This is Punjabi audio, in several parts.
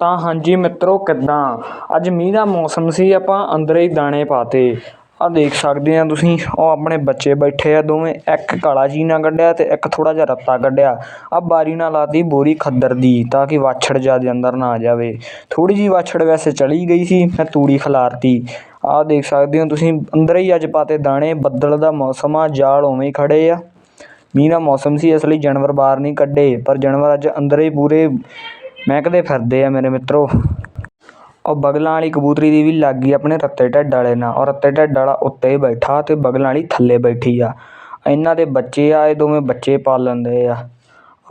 ਤਾਂ ਹਾਂਜੀ ਮਿੱਤਰੋ, ਕਿੱਦਾਂ? ਅੱਜ ਮੀਂਹ ਦਾ ਮੌਸਮ ਸੀ, ਆਪਾਂ ਅੰਦਰ ਹੀ ਦਾਣੇ ਪਾਤੇ। ਆ ਦੇਖ ਸਕਦੇ ਆ ਤੁਸੀਂ, ਉਹ ਆਪਣੇ ਬੱਚੇ ਬੈਠੇ ਆ, ਦੋਵੇਂ ਇੱਕ ਕਾਲਾ ਚੀਨਾ ਕੱਢਿਆ ਤੇ ਇੱਕ ਥੋੜਾ ਜਿਹਾ ਰੱਤਾ ਕੱਢਿਆ। ਆ ਬਾਰੀ ਨਾਲ ਲਾਤੀ ਬੋਰੀ ਖੱਦਰ ਦੀ, ਤਾਂ ਕਿ ਵਾਛੜ ਜ਼ਿਆਦਾ ਅੰਦਰ ਨਾ ਆ ਜਾਵੇ। ਥੋੜੀ ਜੀ ਵਾਛੜ ਵੈਸੇ ਚਲੀ ਗਈ ਸੀ, ਮੈਂ ਤੂੜੀ ਖਿਲਾਰਤੀ। ਆਹ ਦੇਖ ਸਕਦੇ ਹੋ ਤੁਸੀਂ, ਅੰਦਰ ਹੀ ਅੱਜ ਪਾਤੇ ਦਾਣੇ, ਬੱਦਲ ਦਾ ਮੌਸਮ ਆ, ਜਾਲ ਉਵੇਂ ਹੀ ਖੜੇ ਆ। ਮੀਂਹ ਦਾ ਮੌਸਮ ਸੀ, ਇਸ ਲਈ ਜਾਨਵਰ ਬਾਹਰ ਨਹੀਂ ਕੱਢੇ, ਪਰ ਜਾਨਵਰ ਅੱਜ ਅੰਦਰ ਹੀ ਪੂਰੇ ਮਹਿਕਦੇ ਫਿਰਦੇ ਆ ਮੇਰੇ ਮਿੱਤਰੋ। ਉਹ ਬਗਲਾਂ ਵਾਲੀ ਕਬੂਤਰੀ ਦੀ ਵੀ ਲੱਗ ਗਈ ਆਪਣੇ ਰੱਤੇ ਢੱਡ ਵਾਲੇ ਨਾਲ। ਔਰ ਰੱਤੇ ਢੱਡ ਵਾਲਾ ਉੱਤੇ ਬੈਠਾ ਤੇ ਬਗਲਾਂ ਵਾਲੀ ਥੱਲੇ ਬੈਠੀ ਆ। ਇਹਨਾਂ ਦੇ ਬੱਚੇ ਆ, ਇਹ ਦੋਵੇਂ ਬੱਚੇ ਪਾਲਣ ਦੇ ਆ।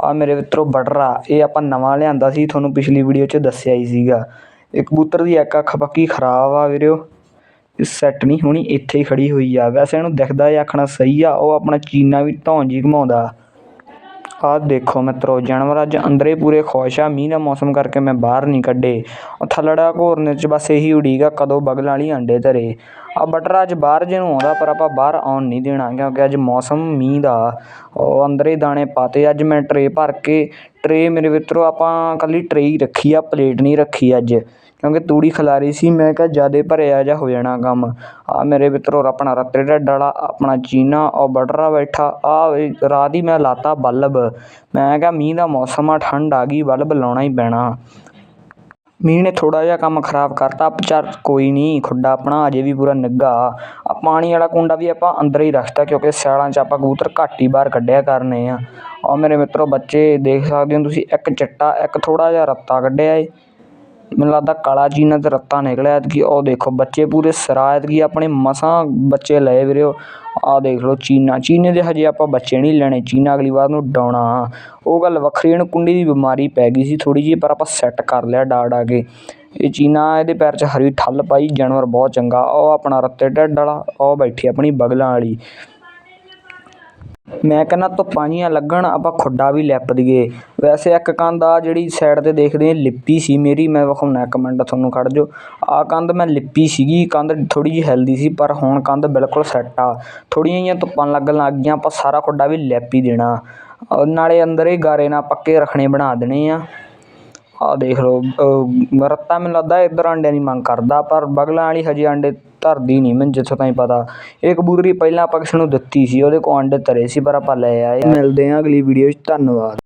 ਆ ਮੇਰੇ ਮਿੱਤਰੋ ਬਟਰਾ, ਇਹ ਆਪਾਂ ਨਵਾਂ ਲਿਆਂਦਾ ਸੀ, ਤੁਹਾਨੂੰ ਪਿਛਲੀ ਵੀਡੀਓ 'ਚ ਦੱਸਿਆ ਹੀ ਸੀਗਾ। ਇਹ ਕਬੂਤਰ ਦੀ ਇੱਕ ਅੱਖ ਪੱਕੀ ਖਰਾਬ ਆ ਵੀਰਿਓ। ਇਹ ਸੈੱਟ ਨਹੀਂ ਹੋਣੀ, ਇੱਥੇ ਹੀ ਖੜੀ ਹੋਈ ਆ। ਵੈਸੇ ਇਹਨੂੰ ਦਿਖਦਾ ਇਹ ਆਖਣਾ ਸਹੀ ਆ, ਉਹ ਆਪਣਾ ਚੀਨਾ ਵੀ ਧੌਣ ਜੀ ਘਮਾਉਂਦਾ। ਆਹ ਦੇਖੋ ਮਿੱਤਰੋ, ਜਾਨਵਰ ਅੱਜ ਅੰਦਰੇ ਪੂਰੇ ਖੁਸ਼ ਆ। ਮੀਂਹ ਦਾ ਮੌਸਮ ਕਰਕੇ ਮੈਂ ਬਾਹਰ ਨਹੀਂ ਕੱਢੇ। ਉਹ ਥੱਲੜਾ ਘੋਰਨੇ 'ਚ ਬਸ ਇਹੀ ਉਡੀਕ ਆ, ਕਦੋਂ ਬਗਲਾਂ ਵਾਲੀ ਆਂਡੇ ਧਰੇ। ਆ ਬਟਰ ਅੱਜ ਬਾਹਰ ਜੇ ਨੂੰ ਆਉਂਦਾ, ਪਰ ਆਪਾਂ ਬਾਹਰ ਆਉਣ ਨਹੀਂ ਦੇਣਾ, ਕਿਉਂਕਿ ਅੱਜ ਮੌਸਮ ਮੀਂਹ ਦਾ। ਉਹ ਅੰਦਰੇ ਦਾਣੇ ਪਾਤੇ, ਅੱਜ ਮੈਂ ਟਰੇ ਭਰ ਕੇ ਟਰੇ ਮੇਰੇ ਮਿੱਤਰੋ, ਆਪਾਂ ਕੱਲੀ ਟਰੇ ਹੀ ਰੱਖੀ ਆ ਪਲੇਟ ਨਹੀਂ ਰੱਖੀ ਅੱਜ। ਕਿਉਂਕਿ ਤੂੜੀ ਖਿਲਾਰੀ ਸੀ, ਮੈਂ ਕਿਹਾ ਜ਼ਿਆਦਾ ਭਰਿਆ ਜਾ ਹੋ ਜਾਣਾ ਕੰਮ। ਆ ਮੇਰੇ ਮਿੱਤਰੋ ਆਪਣਾ ਰੱਤੇ ਢੱਡ ਵਾਲਾ, ਆਪਣਾ ਚੀਨਾ, ਉਹ ਬਟਰਾ ਬੈਠਾ। ਆ ਰਾਤ ਹੀ ਮੈਂ ਲਾਤਾ ਬਲਬ। ਮੈਂ ਕਿਹਾ ਮੀਂਹ ਦਾ ਮੌਸਮ ਆ, ਠੰਡ ਆ ਗਈ, ਬਲਬ ਲਾਉਣਾ ਹੀ ਪੈਣਾ। ਮੀਂਹ ਨੇ ਥੋੜ੍ਹਾ ਜਿਹਾ ਕੰਮ ਖਰਾਬ ਕਰਤਾ। ਚੱਲ ਕੋਈ ਨਹੀਂ, ਖੁੱਡਾ ਆਪਣਾ, ਅਜੇ ਵੀ ਪੂਰਾ ਨਿੱਘਾ। ਆ ਪਾਣੀ ਵਾਲਾ ਕੁੰਡਾ ਵੀ ਆਪਾਂ ਅੰਦਰ ਹੀ ਰੱਖਤਾ ਕਿਉਂਕਿ ਸਿਆਲਾਂ 'ਚ ਆਪਾਂ ਕਬੂਤਰ ਘੱਟ ਹੀ ਬਾਹਰ ਕੱਢਿਆ ਕਰਨੇ ਆ। ਆ ਮੇਰੇ ਮਿੱਤਰੋ, ਬੱਚੇ ਦੇਖ ਸਕਦੇ ਹੋ ਤੁਸੀਂ, ਇੱਕ ਚਿੱਟਾ, ਇੱਕ ਥੋੜ੍ਹਾ ਜਿਹਾ ਰੱਤਾ ਕੱਢਿਆ ਹੈ ਮੈਨੂੰ ਲੱਗਦਾ ਕਾਲਾ ਚੀਨਾ ਤੇ ਰੱਤਾ ਨਿਕਲਿਆ ਐਤਕੀ। ਉਹ ਦੇਖੋ, ਬੱਚੇ ਪੂਰੇ ਸਿਰਾ ਐਤਕੀ, ਆਪਣੇ ਮਸਾਂ ਬੱਚੇ ਲਏ ਵੀਰਿਓ ਆਹ ਦੇਖ ਲਓ, ਚੀਨਾ। ਚੀਨੇ ਦੇ ਹਜੇ ਆਪਾਂ ਬੱਚੇ ਨਹੀਂ ਲੈਣੇ। ਚੀਨਾ ਅਗਲੀ ਵਾਰ ਨੂੰ ਡਾਉਣਾ। ਉਹ ਗੱਲ ਵੱਖਰੀ ਇਹਨੂੰ ਕੁੰਡੀ ਦੀ ਬਿਮਾਰੀ ਪੈ ਗਈ ਸੀ ਥੋੜ੍ਹੀ ਜਿਹੀ, ਪਰ ਆਪਾਂ ਸੈੱਟ ਕਰ ਲਿਆ ਡਾ ਡਾ ਕੇ। ਇਹ ਚੀਨਾ, ਇਹਦੇ ਪੈਰ 'ਚ ਹਰੀ ਠੱਲ ਪਾਈ, ਜਾਨਵਰ ਬਹੁਤ ਚੰਗਾ। ਉਹ ਆਪਣਾ ਰੱਤੇ ਢਿੱਡ ਵਾਲਾ, ਉਹ ਬੈਠੀ ਆਪਣੀ ਬਗਲਾਂ ਵਾਲੀ। ਮੈਂ ਕਹਿੰਦਾ ਧੁੱਪਾਂ ਜਿਹੀਆਂ ਲੱਗਣ, ਆਪਾਂ ਖੁੱਡਾ ਵੀ ਲਿਪ ਦਈਏ। ਵੈਸੇ ਇੱਕ ਕੰਧ ਆ ਜਿਹੜੀ ਸਾਈਡ ਤੇ ਦੇਖਦੇ ਆ, ਲਿਪੀ ਸੀ ਮੇਰੀ, ਮੈਂ ਵਿਖਾਉਣਾ ਇੱਕ ਮਿੰਟ, ਤੁਹਾਨੂੰ ਖੜ ਜਾਓ। ਆ ਕੰਧ ਮੈਂ ਲਿੱਪੀ ਸੀਗੀ, ਕੰਧ ਥੋੜੀ ਜਿਹੀ ਹਿਲਦੀ ਸੀ, ਪਰ ਹੁਣ ਕੰਧ ਬਿਲਕੁਲ ਸੈੱਟ ਆ। ਥੋੜੀਆਂ ਜਿਹੀਆਂ ਧੁੱਪਾਂ ਲੱਗਣ ਲੱਗ ਗਈਆਂ, ਆਪਾਂ ਸਾਰਾ ਖੁੱਡਾ ਵੀ ਲਿਪ ਹੀ ਦੇਣਾ। ਨਾਲੇ ਅੰਦਰ ਹੀ ਗਾਰੇ ਨਾਲ ਪੱਕੇ ਰੱਖਣੇ ਬਣਾ ਦੇਣੇ ਆ। ਆਹ ਦੇਖ ਲਓ ਰੱਤਾ ਮੈਨੂੰ ਲੱਗਦਾ ਇੱਧਰ ਆਂਡਿਆਂ ਦੀ ਮੰਗ ਕਰਦਾ, ਪਰ ਬਗਲਾਂ ਵਾਲੀ ਹਜੇ ਆਂਡੇ ਧਰਦੀ ਨਹੀਂ, ਮੈਨੂੰ ਜਿੱਥੋਂ ਤਾਈਂ ਪਤਾ। ਇਹ ਕਬੂਤਰੀ ਪਹਿਲਾਂ ਆਪਾਂ ਕਿਸੇ ਨੂੰ ਦਿੱਤੀ ਸੀ, ਉਹਦੇ ਕੋਲ ਆਂਡੇ ਧਰੇ ਸੀ, ਪਰ ਆਪਾਂ ਲੈ ਆਏ ਮਿਲਦੇ ਹਾਂ ਅਗਲੀ ਵੀਡੀਓ 'ਚ, ਧੰਨਵਾਦ।